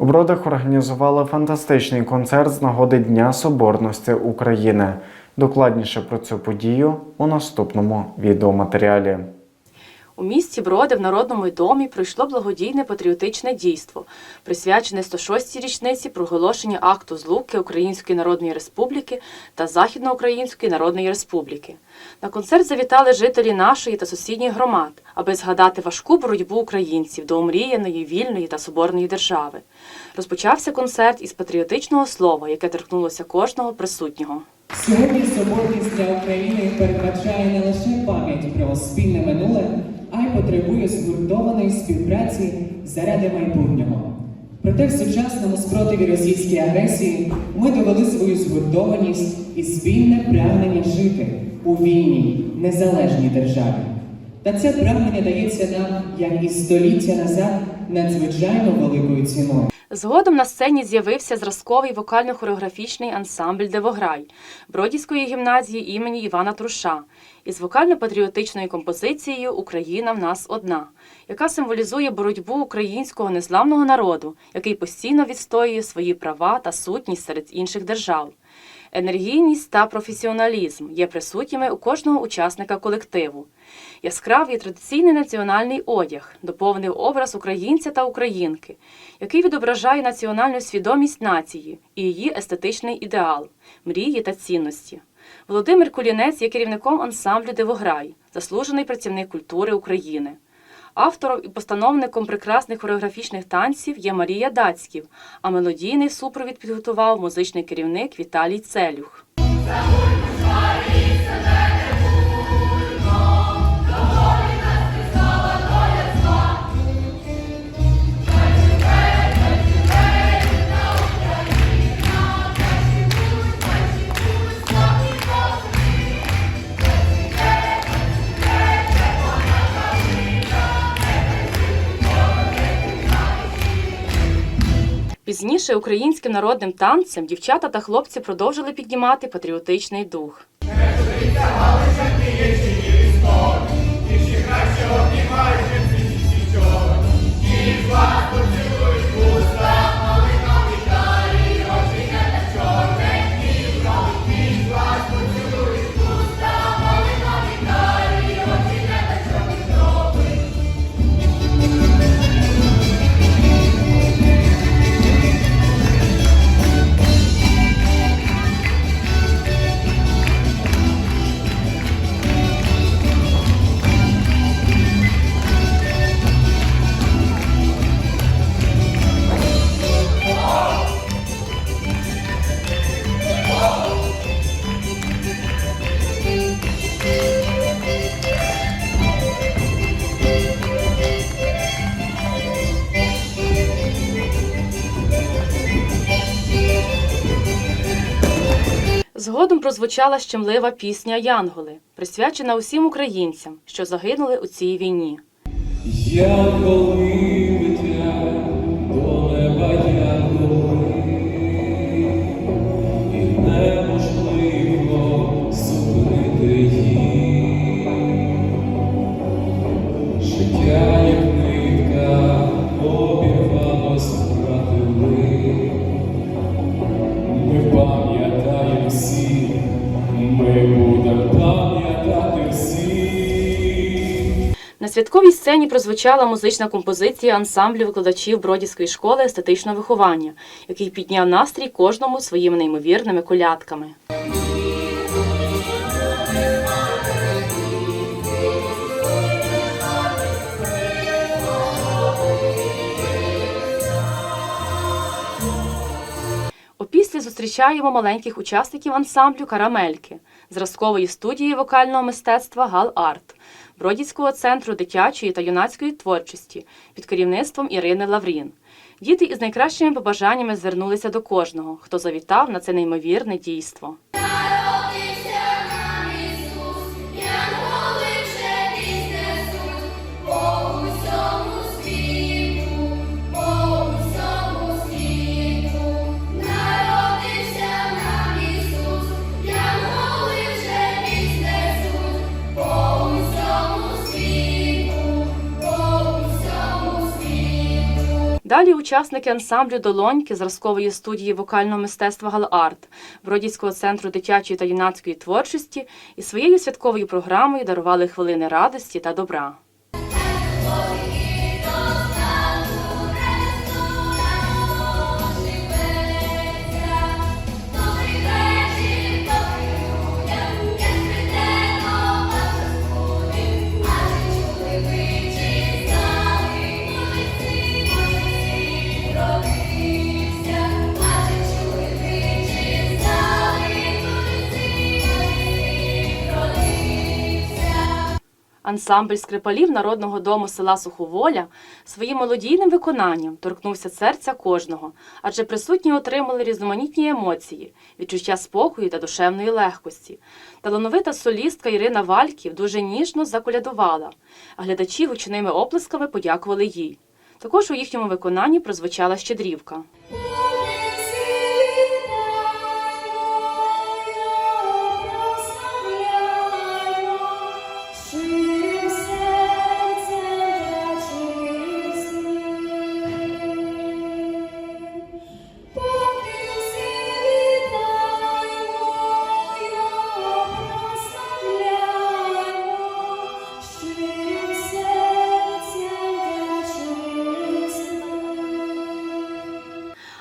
У Бродах організували фантастичний концерт з нагоди Дня Соборності України. Докладніше про цю подію у наступному відеоматеріалі. У місті Броди в Народному домі пройшло благодійне патріотичне дійство, присвячене 106-й річниці проголошення акту злуки Української Народної Республіки та Західноукраїнської Народної Республіки. На концерт завітали жителі нашої та сусідніх громад, аби згадати важку боротьбу українців до омріяної, вільної та соборної держави. Розпочався концерт із патріотичного слова, яке торкнулося кожного присутнього. Сьогодні соборність для України передбачає не лише пам'ять про спільне минуле, а потребує згуртованої співпраці заради майбутнього. Проте в сучасному спротиві російській агресії ми довели свою згуртованість і спільне прагнення жити у вільній, незалежній державі. Та це прагнення дається нам, як і століття назад, надзвичайно великою ціною. Згодом на сцені з'явився зразковий вокально-хореографічний ансамбль Девограй Бродівської гімназії імені Івана Труша із вокально-патріотичною композицією Україна в нас одна, яка символізує боротьбу українського незламного народу, який постійно відстоює свої права та сутність серед інших держав. Енергійність та професіоналізм є присутніми у кожного учасника колективу. Яскравий традиційний національний одяг доповнив образ українця та українки, який відображає національну свідомість нації і її естетичний ідеал, мрії та цінності. Володимир Кулінець є керівником ансамблю Дивограй, заслужений працівник культури України. Автором і постановником прекрасних хореографічних танців є Марія Дацьків, а мелодійний супровід підготував музичний керівник Віталій Целюх. Пізніше українським народним танцем дівчата та хлопці продовжили піднімати патріотичний дух. Згодом прозвучала щемлива пісня Янголи, присвячена усім українцям, що загинули у цій війні. Янголи святковій сцені прозвучала музична композиція ансамблю викладачів Бродівської школи естетичного виховання, який підняв настрій кожному своїми неймовірними колядками. Опісля зустрічаємо маленьких учасників ансамблю Карамельки зразкової студії вокального мистецтва Гал Арт Бродівського центру дитячої та юнацької творчості під керівництвом Ірини Лаврін. Діти із найкращими побажаннями звернулися до кожного, хто завітав на це неймовірне дійство. Далі учасники ансамблю Долоньки зразкової студії вокального мистецтва Галарт Бродівського центру дитячої та юнацької творчості і своєю святковою програмою дарували хвилини радості та добра. Ансамбль скрипалів народного дому села Суховоля своїм мелодійним виконанням торкнувся серця кожного, адже присутні отримали різноманітні емоції, відчуття спокою та душевної легкості. Талановита солістка Ірина Вальків дуже ніжно заколядувала, а глядачі гучними оплесками подякували їй. Також у їхньому виконанні прозвучала щедрівка.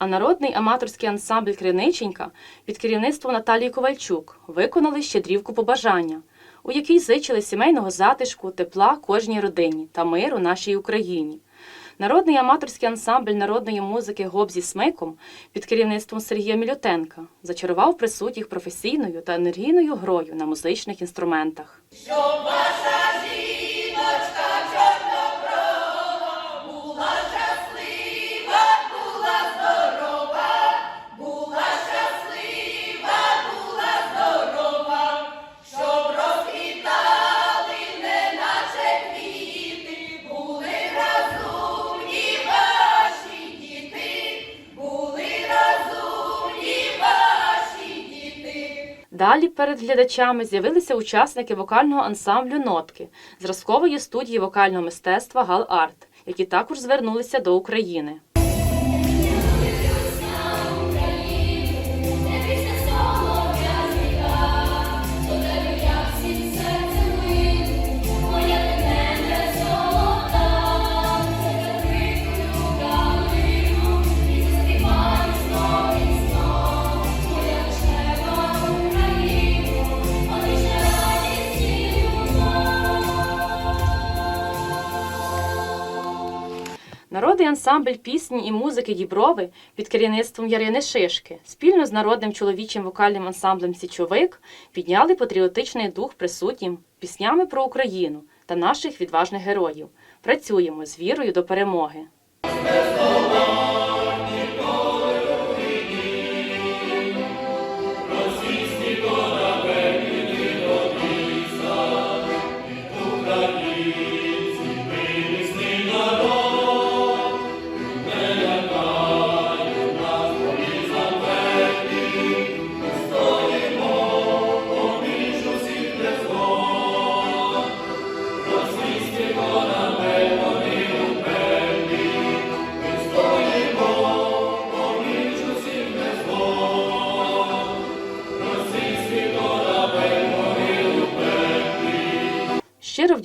А народний аматорський ансамбль Криниченька під керівництвом Наталії Ковальчук виконали щедрівку побажання, у якій зичили сімейного затишку, тепла кожній родині та миру нашій Україні. Народний аматорський ансамбль народної музики «Гоп зі смиком під керівництвом Сергія Мілютенка зачарував присутніх професійною та енергійною грою на музичних інструментах. Далі перед глядачами з'явилися учасники вокального ансамблю Нотки зразкової студії вокального мистецтва Гал Арт, які також звернулися до України. Ансамбль пісні і музики Діброви під керівництвом Ярини Шишки спільно з народним чоловічим вокальним ансамблем Січовик підняли патріотичний дух присутнім піснями про Україну та наших відважних героїв. Працюємо з вірою до перемоги.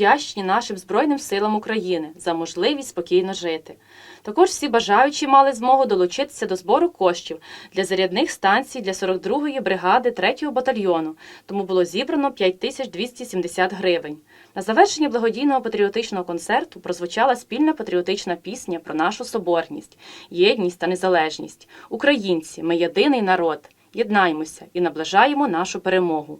Вдячні нашим Збройним силам України за можливість спокійно жити. Також всі бажаючі мали змогу долучитися до збору коштів для зарядних станцій для 42-ї бригади 3-го батальйону, тому було зібрано 5270 гривень. На завершення благодійного патріотичного концерту прозвучала спільна патріотична пісня про нашу соборність, єдність та незалежність. Українці, ми єдиний народ. Єднаймося і наближаємо нашу перемогу.